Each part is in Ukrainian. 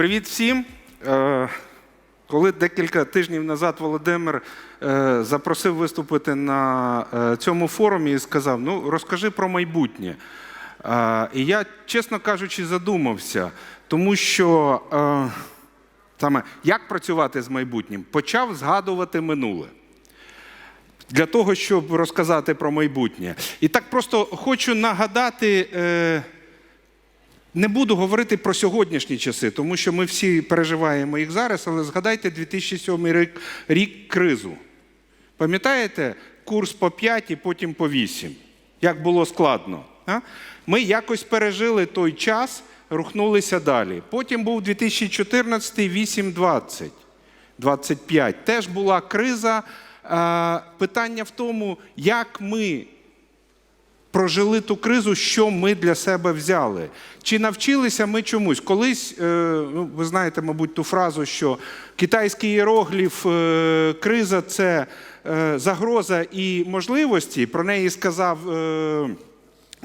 Привіт всім. Е, Коли декілька тижнів назад Володимир е, запросив виступити на е, цьому форумі і сказав: ну розкажи про майбутнє. І я, чесно кажучи, задумався, тому що саме як працювати з майбутнім, почав згадувати минуле для того, щоб розказати про майбутнє. І так просто хочу нагадати. Не буду говорити про сьогоднішні часи, тому що ми всі переживаємо їх зараз, але згадайте 2007 рік, рік кризу. Пам'ятаєте, курс по 5 і потім по 8. Як було складно. А? Ми якось пережили той час, рухнулися далі. Потім був 2014 8-20, 25. Теж була криза. Питання в тому, як ми прожили ту кризу, що ми для себе взяли. Чи навчилися ми чомусь? Колись, е, ну, ви знаєте, мабуть, ту фразу, що китайський іерогліф е, криза це е, загроза і можливості. Про неї сказав.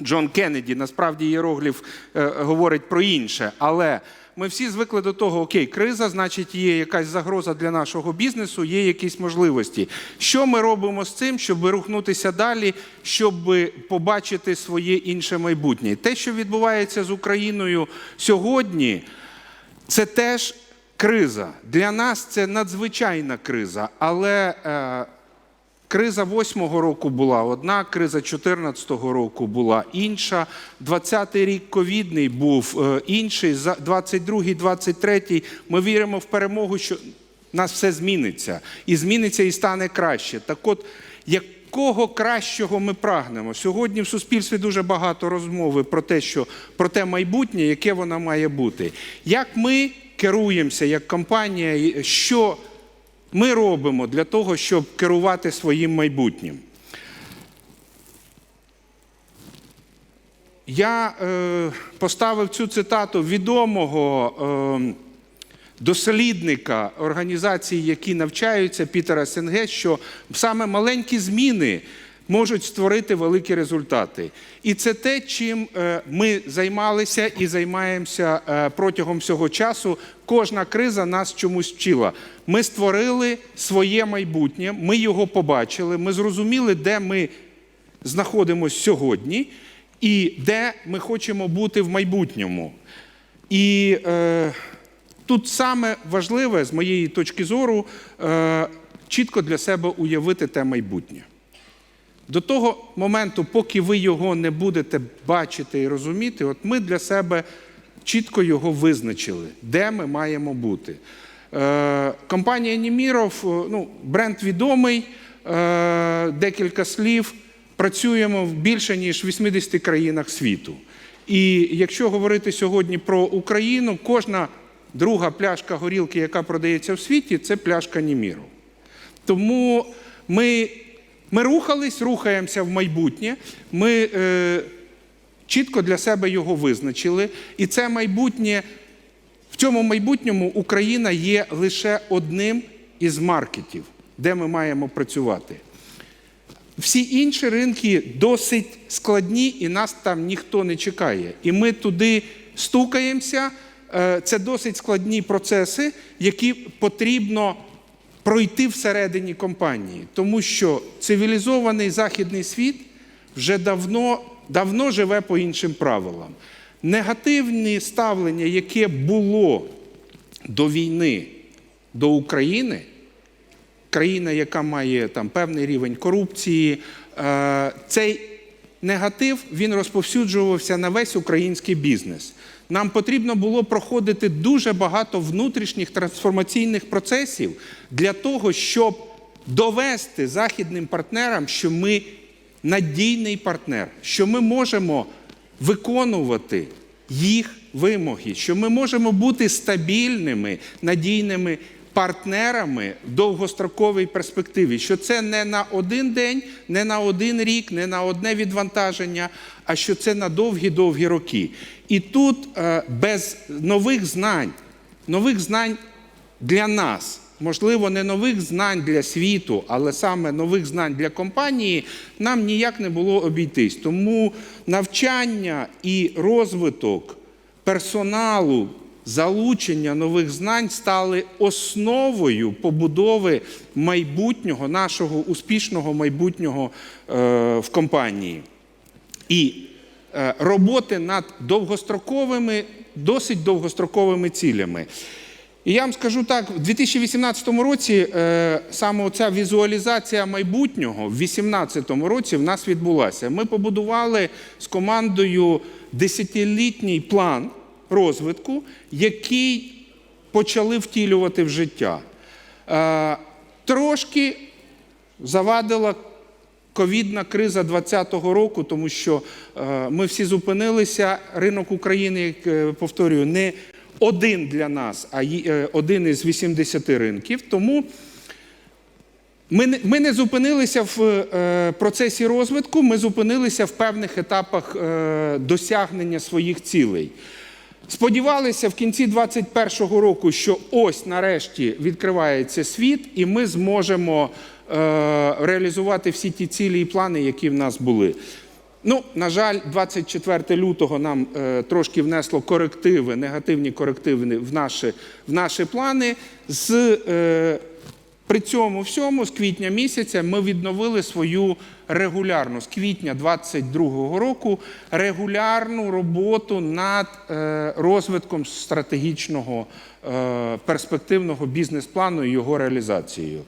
Джон Кеннеді, насправді іерогліф е, говорить про інше, але ми всі звикли до того, окей, криза, значить, є якась загроза для нашого бізнесу, є якісь можливості. Що ми робимо з цим, щоб рухнутися далі, щоб побачити своє інше майбутнє? Те, що відбувається з Україною сьогодні, це теж криза. Для нас це надзвичайна криза, але. Криза 8-го року була одна, криза 14-го року була інша. 20-й рік ковідний був е, інший. За 22-й, 23-й ми віримо в перемогу, що нас все зміниться. І зміниться і стане краще. Так от, якого кращого ми прагнемо? Сьогодні в суспільстві дуже багато розмови про те, що про те майбутнє, яке воно має бути. Як ми керуємося як компанія, що ми робимо для того, щоб керувати своїм майбутнім? Я е, поставив цю цитату відомого е, дослідника організації, які навчаються Пітера Сенге, що саме маленькі зміни можуть створити великі результати. І це те, чим е, ми займалися і займаємося е, протягом всього часу. Кожна криза нас чомусь вчила. Ми створили своє майбутнє, ми його побачили, ми зрозуміли, де ми знаходимося сьогодні і де ми хочемо бути в майбутньому. І е, тут саме важливе, з моєї точки зору, е, чітко для себе уявити те майбутнє. До того моменту, поки ви його не будете бачити і розуміти, от ми для себе чітко його визначили, де ми маємо бути. Е, компанія Німіров, е, ну, бренд відомий, е, декілька слів. Працюємо в більше ніж 80 країнах світу. І якщо говорити сьогодні про Україну, кожна друга пляшка горілки, яка продається в світі, це пляшка Німіров. Тому ми, ми рухались, рухаємося в майбутнє. Ми е, чітко для себе його визначили. І це майбутнє, в цьому майбутньому Україна є лише одним із маркетів, де ми маємо працювати. Всі інші ринки досить складні, і нас там ніхто не чекає. І ми туди стукаємося. Е, Це досить складні процеси, які потрібно пройти всередині компанії, тому що цивілізований західний світ вже давно, давно живе по іншим правилам. Негативне ставлення, яке було до війни до України країна, яка має там певний рівень корупції, е, цей негатив він розповсюджувався на весь український бізнес. Нам потрібно було проходити дуже багато внутрішніх трансформаційних процесів для того, щоб довести західним партнерам, що ми надійний партнер, що ми можемо виконувати їх вимоги, що ми можемо бути стабільними, надійними партнерами в довгостроковій перспективі, що це не на один день, не на один рік, не на одне відвантаження, а що це на довгі-довгі роки. І тут е, без нових знань, нових знань для нас. Можливо, не нових знань для світу, але саме нових знань для компанії нам ніяк не було обійтись. Тому навчання і розвиток персоналу залучення нових знань стали основою побудови майбутнього, нашого успішного майбутнього е, в компанії. І е, роботи над довгостроковими, досить довгостроковими цілями. І я вам скажу так: в 2018 році е, саме ця візуалізація майбутнього, в 2018 році в нас відбулася. Ми побудували з командою десятилітній план розвитку, який почали втілювати в життя. Е, трошки завадила ковідна криза 2020 року, тому що е, ми всі зупинилися. Ринок України, як е, повторюю, не один для нас, а е, один із 80 ринків. Тому ми не, зупинилися в е, процесі розвитку, ми зупинилися в певних етапах е, досягнення своїх цілей. Сподівалися в кінці 2021 року, що ось нарешті відкривається світ, і ми зможемо реалізувати всі ті цілі і плани, які в нас були. Ну, на жаль, 24 лютого нам е, трошки внесло корективи, негативні корективи в наші, в наші плани. З, е, при цьому всьому, з квітня місяця, ми відновили свою регулярну, з квітня 2022 року, регулярну роботу над е, розвитком стратегічного е, перспективного бізнес-плану і його реалізацією.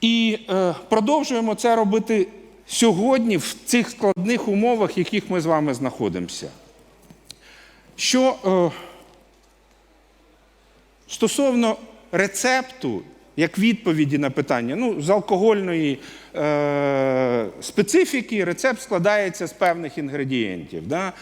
І е, продовжуємо це робити сьогодні в цих складних умовах, в яких ми з вами знаходимося. Що е, стосовно рецепту, як відповіді на питання, ну, з алкогольної е, специфіки рецепт складається з певних інгредієнтів. Да?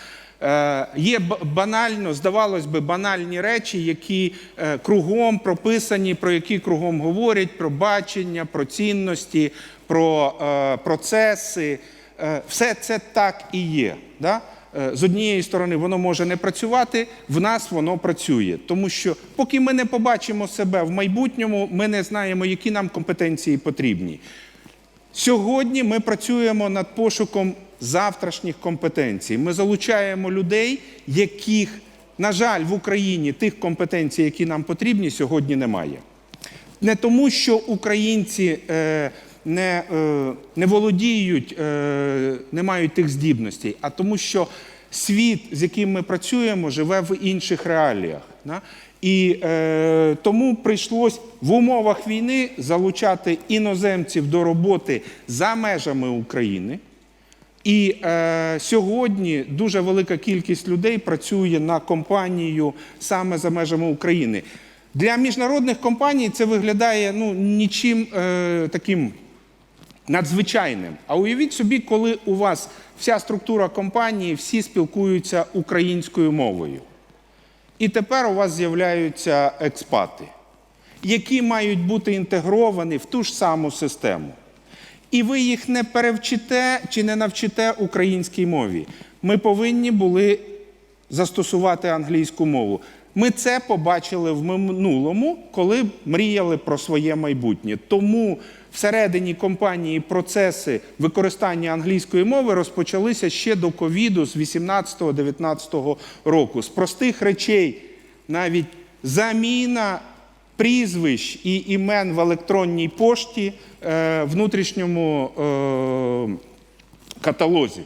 Е, є банально, здавалось би, банальні речі, які е, кругом прописані, про які кругом говорять, про бачення, про цінності, про е, процеси. Е, все це так і є. Да? Е, З однієї сторони, воно може не працювати, в нас воно працює. Тому що поки ми не побачимо себе в майбутньому, ми не знаємо, які нам компетенції потрібні. Сьогодні ми працюємо над пошуком завтрашніх компетенцій. Ми залучаємо людей, яких, на жаль, в Україні тих компетенцій, які нам потрібні, сьогодні немає. Не тому, що українці е, не, е, не володіють, е, не мають тих здібностей, а тому, що світ, з яким ми працюємо, живе в інших реаліях. І е, тому прийшлось в умовах війни залучати іноземців до роботи за межами України. І е, сьогодні дуже велика кількість людей працює на компанію саме за межами України. Для міжнародних компаній це виглядає ну, нічим е, таким надзвичайним. А уявіть собі, коли у вас вся структура компанії, всі спілкуються українською мовою. І тепер у вас з'являються експати, які мають бути інтегровані в ту ж саму систему. І ви їх не перевчите чи не навчите українській мові. Ми повинні були застосувати англійську мову. Ми це побачили в минулому, коли мріяли про своє майбутнє. Тому всередині компанії процеси використання англійської мови розпочалися ще до ковіду з 18-19 року. З простих речей, навіть заміна прізвищ і імен в електронній пошті е, внутрішньому е, каталозі.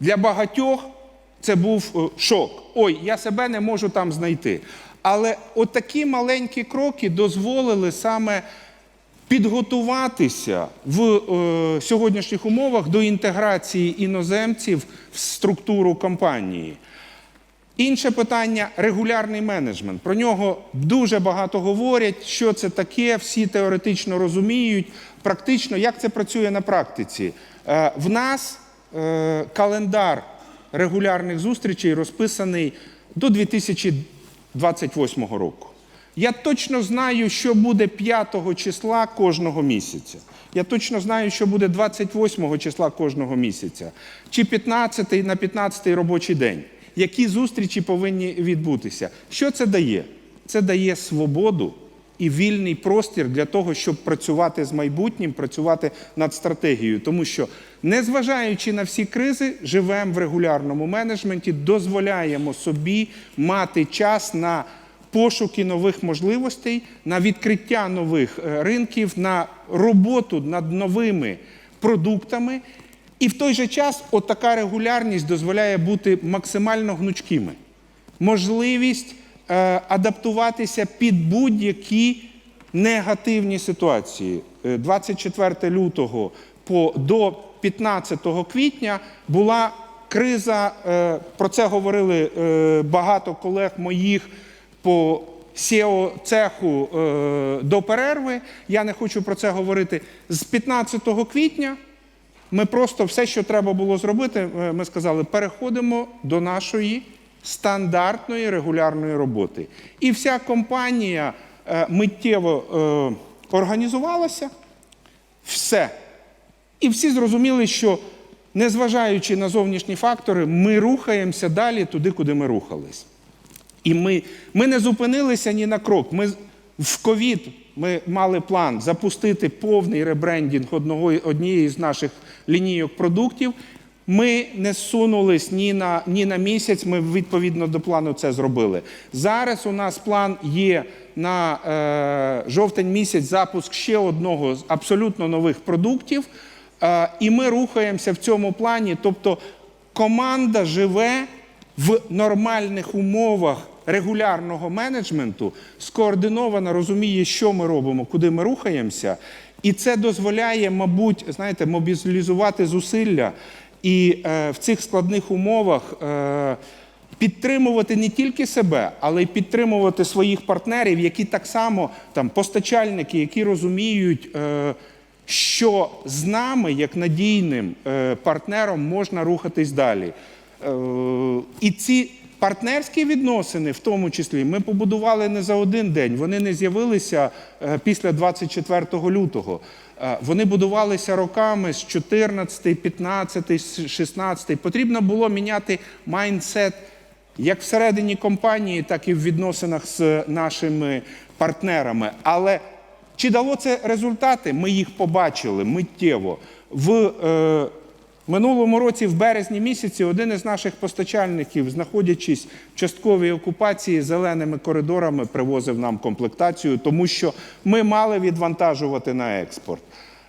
Для багатьох це був е, шок. Ой, я себе не можу там знайти. Але от такі маленькі кроки дозволили саме підготуватися в е, сьогоднішніх умовах до інтеграції іноземців в структуру компанії. Інше питання регулярний менеджмент. Про нього дуже багато говорять, що це таке, всі теоретично розуміють. Практично, як це працює на практиці? Е, В нас е, календар регулярних зустрічей розписаний до 2028 року. Я точно знаю, що буде 5 числа кожного місяця. Я точно знаю, що буде 28 числа кожного місяця, чи 15 на 15 робочий день. Які зустрічі повинні відбутися? Що це дає? Це дає свободу і вільний простір для того, щоб працювати з майбутнім, працювати над стратегією. Тому що, незважаючи на всі кризи, живемо в регулярному менеджменті, дозволяємо собі мати час на пошуки нових можливостей, на відкриття нових е, ринків, на роботу над новими продуктами. І в той же час от така регулярність дозволяє бути максимально гнучкими. Можливість е, адаптуватися під будь-які негативні ситуації. Е, 24 лютого по, до 15 квітня була криза, е, про це говорили е, багато колег моїх по SEO цеху е, до перерви. Я не хочу про це говорити. З 15 квітня ми просто все, що треба було зробити, е, ми сказали, переходимо до нашої стандартної регулярної роботи. І вся компанія е, миттєво організувалася, все. І всі зрозуміли, що незважаючи на зовнішні фактори, ми рухаємося далі туди, куди ми рухались. І ми, ми не зупинилися ні на крок. Ми в ковід ми мали план запустити повний ребрендінг одного, однієї з наших лінійок продуктів. Ми не сунулись ні на, ні на місяць, ми відповідно до плану це зробили. Зараз у нас план є на е, жовтень місяць запуск ще одного з абсолютно нових продуктів. Е, і ми рухаємося в цьому плані. Тобто команда живе в нормальних умовах регулярного менеджменту, скоординовано розуміє, що ми робимо, куди ми рухаємося, і це дозволяє, мабуть, знаєте, мобілізувати зусилля і е, в цих складних умовах. Е, Підтримувати не тільки себе, але й підтримувати своїх партнерів, які так само там постачальники, які розуміють, е, що з нами, як надійним е, партнером, можна рухатись далі. Е, І ці партнерські відносини, в тому числі, ми побудували не за один день. Вони не з'явилися е, після 24 лютого. Е, Вони будувалися роками з 14, 15, 16. Потрібно було міняти майндсет як всередині компанії, так і в відносинах з нашими партнерами. Але чи дало це результати? Ми їх побачили миттєво. В е, минулому році, в березні місяці, один із наших постачальників, знаходячись в частковій окупації зеленими коридорами, привозив нам комплектацію, тому що ми мали відвантажувати на експорт.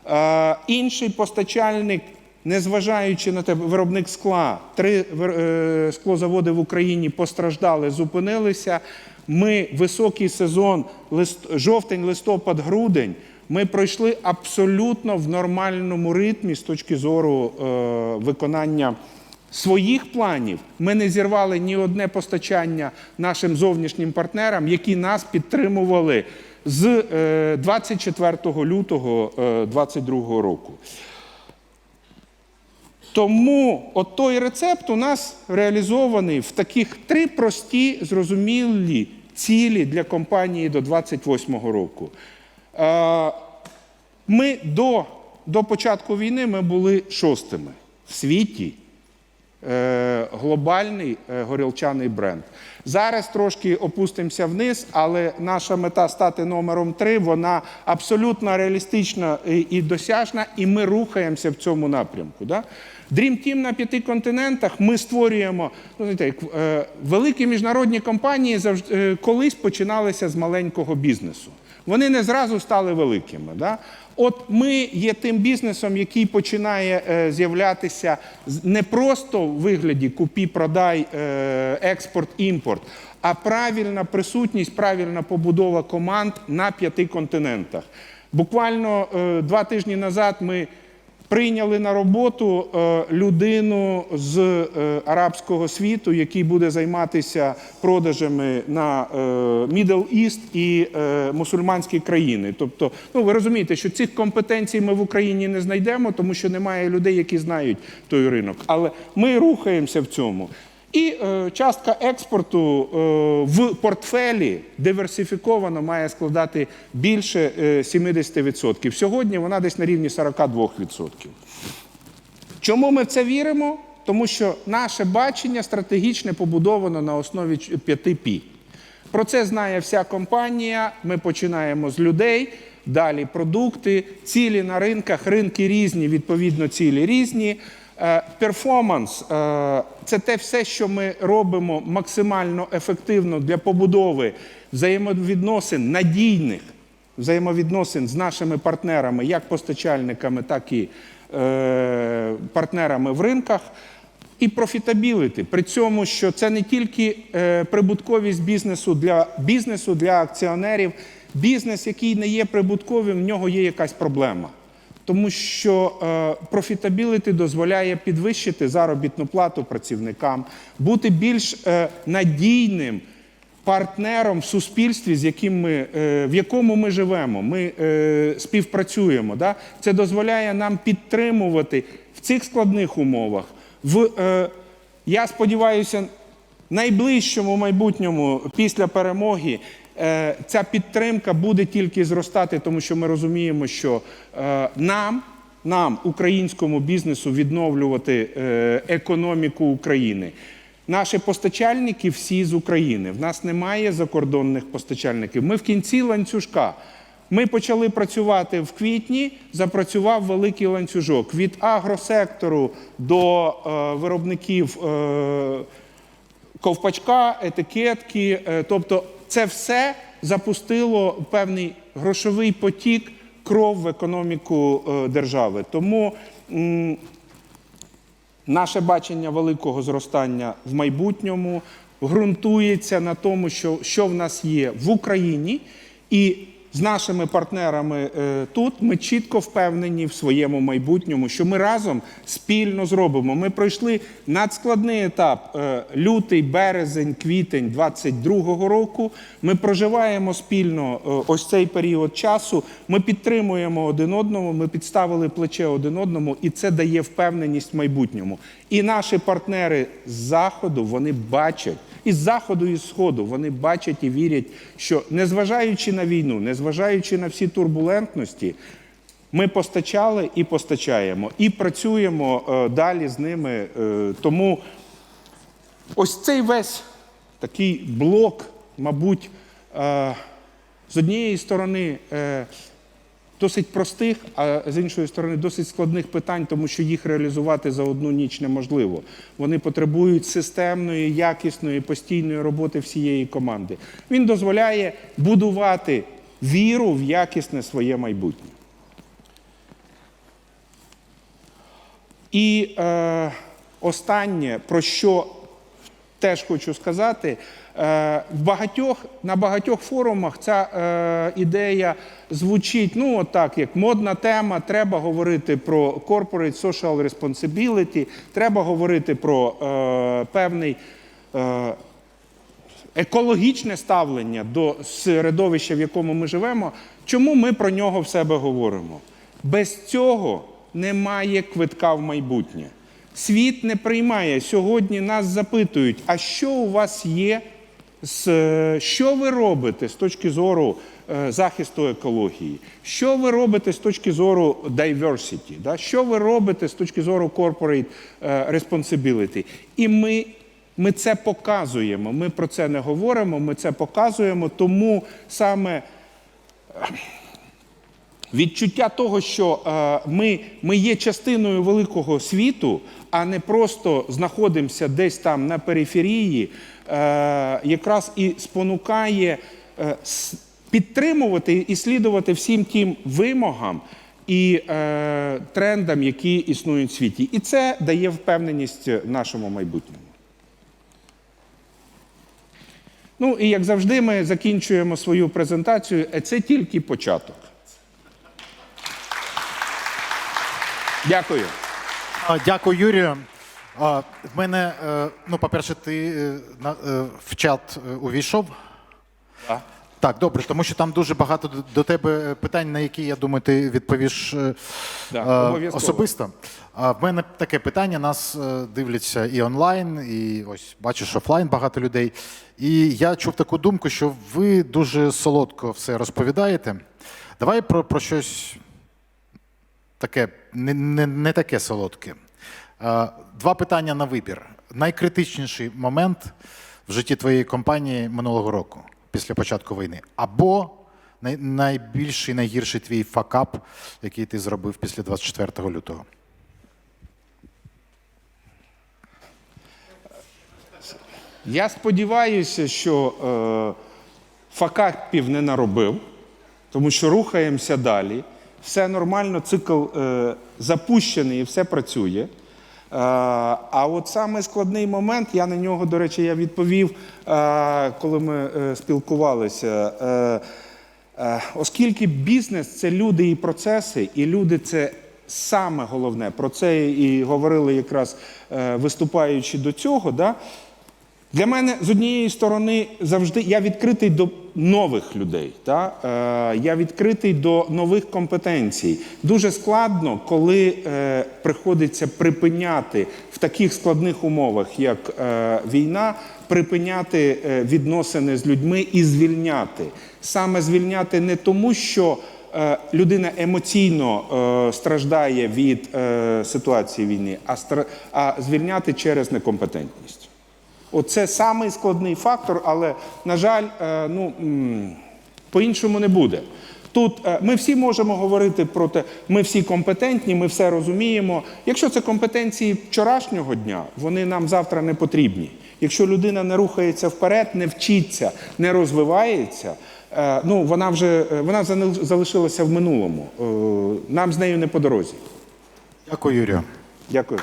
Е, інший постачальник незважаючи на те, виробник скла, три е, склозаводи в Україні постраждали, зупинилися. Ми високий сезон, лист, жовтень, листопад, грудень. Ми пройшли абсолютно в нормальному ритмі з точки зору е, виконання своїх планів. Ми не зірвали ні одне постачання нашим зовнішнім партнерам, які нас підтримували з е, 24 лютого 2022 року. Тому от той рецепт у нас реалізований в таких три прості, зрозумілі цілі для компанії до 2028 року. Ми до, до початку війни ми були шостими в світі е, глобальний е, горілчаний бренд. Зараз трошки опустимося вниз, але наша мета стати номером три, вона абсолютно реалістична і, досяжна, і ми рухаємося в цьому напрямку. Да? Dream Team на п'яти континентах ми створюємо ну, знаєте, е, великі міжнародні компанії завжди колись починалися з маленького бізнесу. Вони не зразу стали великими. Да? От ми є тим бізнесом, який починає е, з'являтися не просто в вигляді купі, продай, е, експорт, імпорт, а правильна присутність, правильна побудова команд на п'яти континентах. Буквально е, два тижні назад ми прийняли на роботу е, людину з е, арабського світу, який буде займатися продажами на е, Middle East і мусульманські країни. Тобто, ну ви розумієте, що цих компетенцій ми в Україні не знайдемо, тому що немає людей, які знають той ринок. Але ми рухаємося в цьому. І е, частка експорту е, в портфелі диверсифіковано має складати більше е, 70%. Сьогодні вона десь на рівні 42%. Чому ми в це віримо? Тому що наше бачення стратегічне побудовано на основі 5 пі. Про це знає вся компанія. Ми починаємо з людей, далі продукти, цілі на ринках, ринки різні, відповідно, цілі різні. Е, Перформанс е, це те все, що ми робимо максимально ефективно для побудови взаємовідносин надійних взаємовідносин з нашими партнерами, як постачальниками, так і е, партнерами в ринках. І профітабіліті. При цьому, що це не тільки прибутковість бізнесу для бізнесу, для акціонерів. Бізнес, який не є прибутковим, в нього є якась проблема. Тому що е, профітабіліті дозволяє підвищити заробітну плату працівникам, бути більш е, надійним партнером в суспільстві, з яким ми, е, в якому ми живемо. Ми е, співпрацюємо. Да? Це дозволяє нам підтримувати в цих складних умовах. В, е, я сподіваюся, найближчому майбутньому після перемоги ця підтримка буде тільки зростати, тому що ми розуміємо, що е, нам, нам, українському бізнесу, відновлювати е, економіку України. Наші постачальники всі з України. В нас немає закордонних постачальників. Ми в кінці ланцюжка. Ми почали працювати в квітні, запрацював великий ланцюжок від агросектору до е, виробників е, ковпачка, етикетки. Е, Тобто, це все запустило певний грошовий потік, кров в економіку е, держави. Тому Наше бачення великого зростання в майбутньому ґрунтується на тому, що, що в нас є в Україні, і з нашими партнерами е, тут ми чітко впевнені в своєму майбутньому, що ми разом спільно зробимо. Ми пройшли надскладний етап е, лютий, березень, квітень 22-го року. Ми проживаємо спільно е, ось цей період часу. Ми підтримуємо один одного, ми підставили плече один одному, і це дає впевненість в майбутньому. І наші партнери з заходу вони бачать. І з заходу, і з сходу вони бачать і вірять, що незважаючи на війну, незважаючи на всі турбулентності, ми постачали і постачаємо, і працюємо е, далі з ними. Е, тому ось цей весь такий блок, мабуть, е, з однієї сторони. Досить простих, а з іншої сторони, досить складних питань, тому що їх реалізувати за одну ніч неможливо. Вони потребують системної, якісної, постійної роботи всієї команди. Він дозволяє будувати віру в якісне своє майбутнє. І е, останнє, про що теж хочу сказати, е, багатьох, на багатьох форумах ця е, ідея звучить, ну, отак, як модна тема, треба говорити про corporate social responsibility, треба говорити про е, певний. Е, екологічне ставлення до середовища, в якому ми живемо, чому ми про нього в себе говоримо? Без цього немає квитка в майбутнє. Світ не приймає. Сьогодні нас запитують, а що у вас є, що ви робите з точки зору е, захисту екології? Що ви робите з точки зору diversity? Що ви робите з точки зору corporate е, responsibility? І ми ми це показуємо. Ми про це не говоримо, ми це показуємо. Тому саме е, відчуття того, що е, ми, ми є частиною великого світу, а не просто знаходимося десь там на периферії, е, якраз і спонукає підтримувати і слідувати всім тим вимогам. І е, трендам, які існують в світі, і це дає впевненість нашому майбутньому. Ну і як завжди, ми закінчуємо свою презентацію. а Це тільки початок. Дякую. Дякую, Юрію. В мене, е, ну, по-перше, ти е, е, в чат е, увійшов. Так. Так, добре, тому що там дуже багато до- тебе питань, на які, я думаю, ти відповіш е, Так, е, особисто. А в мене таке питання: нас е, дивляться і онлайн, і ось бачиш офлайн багато людей. І я чув таку думку, що ви дуже солодко все розповідаєте. Давай про, про щось таке, не, не, не таке солодке. Е, Два питання на вибір. Найкритичніший момент в житті твоєї компанії минулого року. Після початку війни, або найбільший, найгірший твій факап, який ти зробив після 24 лютого? Я сподіваюся, що е, факапів не наробив, тому що рухаємося далі. Все нормально, цикл е, запущений і все працює. Е, а от саме складний момент, я на нього, до речі, я відповів, е, коли ми е, спілкувалися. Оскільки бізнес це люди і процеси, і люди це саме головне. Про це і говорили якраз виступаючи до цього. Да? Для мене з однієї сторони завжди я відкритий до нових людей. Та? Е, я відкритий до нових компетенцій. Дуже складно, коли е, приходиться припиняти в таких складних умовах, як е, війна, припиняти е, відносини з людьми і звільняти. Саме звільняти не тому, що е, людина емоційно е, страждає від е, ситуації війни, а, стра- а звільняти через некомпетентність. Оце самий складний фактор, але, на жаль, е, ну, по-іншому не буде. Тут е, ми всі можемо говорити про те, ми всі компетентні, ми все розуміємо. Якщо це компетенції вчорашнього дня, вони нам завтра не потрібні. Якщо людина не рухається вперед, не вчиться, не розвивається, е, ну, вона вже вона залишилася в минулому. Нам з нею не по дорозі. Дякую, Юрію. Дякую.